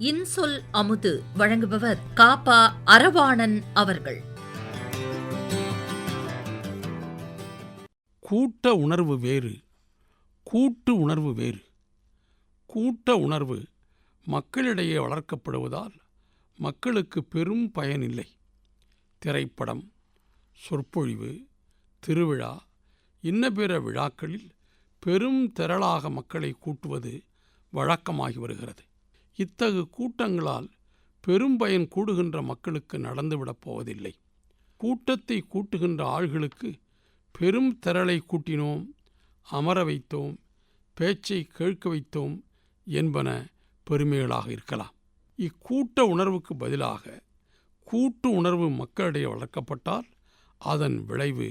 இன்சொல் அமுது வழங்குபவர் காப்பா அரவாணன் அவர்கள். கூட்ட உணர்வு வேறு கூட்டு உணர்வு வேறு. கூட்ட உணர்வு மக்களிடையே வளர்க்கப்படுவதால் மக்களுக்கு பெரும் பயனில்லை. திரைப்படம் சொற்பொழிவு திருவிழா இன்ன பிற விழாக்களில் பெரும் திரளாக மக்களை கூட்டுவது வழக்கமாகி வருகிறது. இத்தகு கூட்டங்களால் பெரும் பயன் கூடுகின்ற மக்களுக்கு நடந்துவிடப் போவதில்லை. கூட்டத்தை கூட்டுகின்ற ஆள்களுக்கு பெரும் திரளை கூட்டினோம் அமர வைத்தோம் பேச்சை கேட்க வைத்தோம் என்பன பெருமைகளாக இருக்கலாம். இக்கூட்ட உணர்வுக்கு பதிலாக கூட்டு உணர்வு மக்களிடையே வளர்க்கப்பட்டால் அதன் விளைவு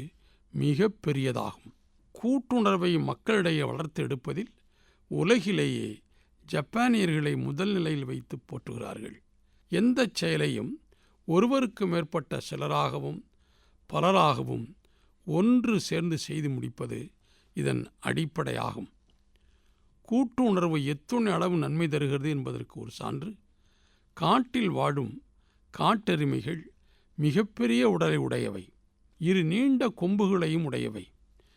மிக பெரியதாகும். கூட்டுணர்வை மக்களிடையே வளர்த்து எடுப்பதில் உலகிலேயே ஜப்பானியர்களை முதல் நிலையில் வைத்து போற்றுகிறார்கள். எந்த செயலையும் ஒருவருக்கு மேற்பட்ட சிலராகவும் பலராகவும் ஒன்று சேர்ந்து செய்து முடிப்பது இதன் அடிப்படையாகும். கூட்டு உணர்வு எத்துணை அளவு நன்மை தருகிறது என்பதற்கு ஒரு சான்று. காட்டில் வாடும் காட்டெருமைகள் மிகப்பெரிய உடலை உடையவை. இரு நீண்ட கொம்புகளையும் உடையவை.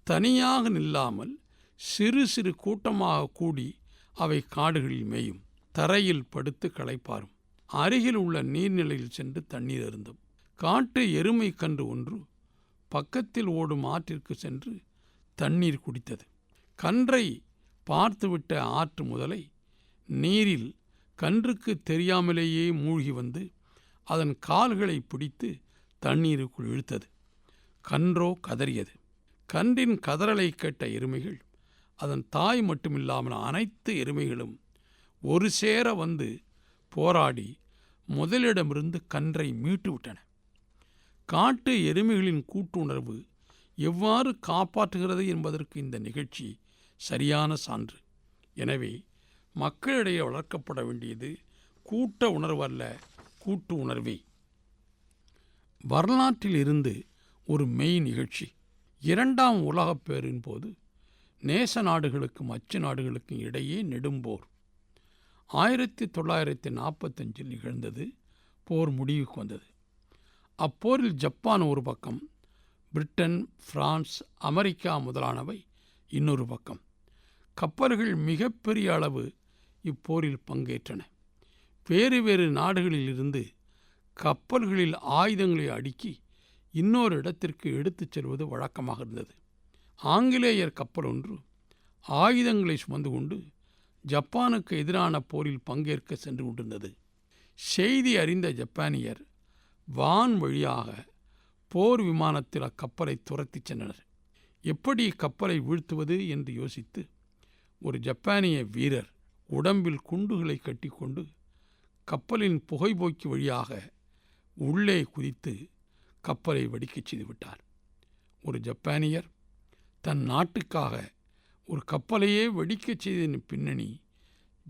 தனியாக நில்லாமல் சிறு சிறு கூட்டமாக கூடி அவை காடுகளில் மேயும். தரையில் படுத்து களைப்பாரும் அருகில் உள்ள நீர்நிலையில் சென்று தண்ணீர் அருந்தும். காட்டு எருமை கன்று ஒன்று பக்கத்தில் ஓடும் ஆற்றிற்கு சென்று தண்ணீர் குடித்தது. கன்றை பார்த்துவிட்ட ஆற்று முதலை நீரில் கன்றுக்கு தெரியாமலேயே மூழ்கி வந்து அதன் கால்களை பிடித்து தண்ணீருக்குள் இழுத்தது. கன்றோ கதறியது. கன்றின் கதறலை கேட்ட எருமைகள் அதன் தாய் மட்டுமில்லாமல் அனைத்து எருமைகளும் ஒரு சேர வந்து போராடி முதலிடமிருந்து கன்றை மீட்டு விட்டன காட்டு எருமைகளின் கூட்டுணர்வு எவ்வாறு காப்பாற்றுகிறது என்பதற்கு இந்த நிகழ்ச்சி சரியான சான்று. எனவே மக்களிடையே வளர்க்கப்பட வேண்டியது கூட்ட உணர்வு அல்ல கூட்டு உணர்வே. வரலாற்றில் இருந்து ஒரு மெய் நிகழ்ச்சி. இரண்டாம் உலகப் பேரின் போது நேச நாடுகளுக்கும் அச்சு நாடுகளுக்கும் இடையே நெடும்போர். ஆயிரத்தி தொள்ளாயிரத்தி நாற்பத்தஞ்சில் நிகழ்ந்தது போர் முடிவுக்கு வந்தது. அப்போரில் ஜப்பான் ஒரு பக்கம் பிரிட்டன் பிரான்ஸ் அமெரிக்கா முதலானவை இன்னொரு பக்கம். கப்பல்கள் மிகப்பெரிய அளவு இப்போரில் பங்கேற்றன. வேறு வேறு நாடுகளில் இருந்து கப்பல்களில் ஆயுதங்களை அடுக்கி இன்னொரு இடத்திற்கு எடுத்துச் செல்வது வழக்கமாக இருந்தது. ஆங்கிலேயர் கப்பல் ஒன்று ஆயுதங்களை சுமந்து கொண்டு ஜப்பானுக்கு எதிரான போரில் பங்கேற்க சென்று கொண்டிருந்தது. செய்தி அறிந்த ஜப்பானியர் வான் வழியாக போர் விமானத்தில் அக்கப்பலை துரத்திச் சென்றனர். எப்படி கப்பலை வீழ்த்துவது என்று யோசித்து ஒரு ஜப்பானிய வீரர் உடம்பில் குண்டுகளை கட்டிக்கொண்டு கப்பலின் புகைபோக்கி வழியாக உள்ளே குதித்து கப்பலை வெடிக்கச் செய்துவிட்டார். ஒரு ஜப்பானியர் தன் நாட்டுக்காக ஒரு கப்பலையே வெடிக்கச் செய்ததின் பின்னணி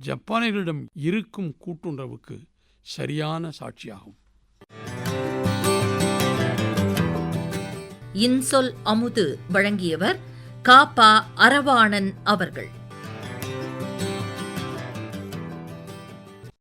ஜப்பானியர்களிடம் இருக்கும் கூட்டுணர்வுக்கு சரியான சாட்சியாகும். இன்சொல் அமுது வழங்கியவர் காப்பா அரவாணன் அவர்கள்.